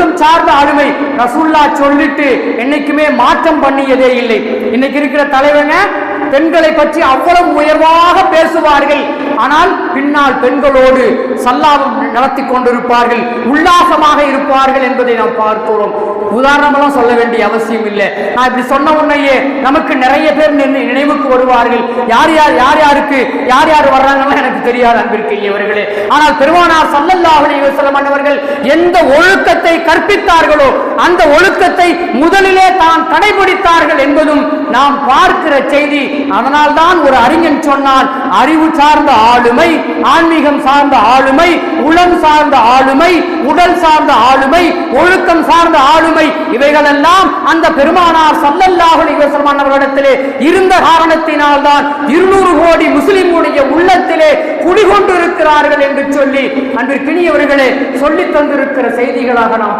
ஒழுக்கம் சார்ந்த ஆளுமை ரசூல்லா சொல்லிட்டு என்னைக்குமே மாற்றம் பண்ணியதே இல்லை. இன்னைக்கு இருக்கிற தலைவங்க பெண்களை பற்றி அவ்வளவு உயர்வாக பேசுவார்கள். ஆனால் பின்னால் பெண்களோடு சல்லாபம் நடத்தி கொண்டிருப்பார்கள் உல்லாசமாக இருப்பார்கள் என்பதை நாம் பார்க்கிறோம் உதாரணமெல்லாம் சொல்ல வேண்டிய அவசியம் இல்லை. நான் இப்படி சொன்ன உன்னையே நமக்கு நிறைய பேர் நினைவுக்கு வருவார்கள். யார் யார் யார் யாருக்கு யார் யார் வர்றாங்கன்னு எனக்கு தெரியாது அன்பிற்குரியவர்களே ஆனால் பெருமானார் சல்லல்லாஹு வசலம் அண்ணவர்கள் எந்த ஒழுக்கத்தை கற்பித்தார்களோ அந்த ஒழுக்கத்தை முதலிலே தான் கடைபிடித்தார்கள் என்பதும் நாம் பார்க்கிற செய்தி. அதனால்தான் ஒரு அறிஞன் சொன்னான் அறிவு சார்ந்த ஆளுமை ஆன்மீகம் சார்ந்த ஆளுமை உளம் சார்ந்த ஆளுமை உடல் சார்ந்த ஆளுமை ஒழுக்கம் சார்ந்த ஆளுமை இவைகளெல்லாம் அந்த பெருமானார் சல்லல்லாஹு வசலம் அண்ணவர்களிடத்திலே இருந்த காரணத்தினால்தான் இருநூறு கோடி முஸ்லிமுடைய உள்ளத்திலே இருக்கிறார்கள் என்று சொல்லி அன்று கிணியவர்களே சொல்லித் தந்திருக்கிற செய்திகளாக நாம்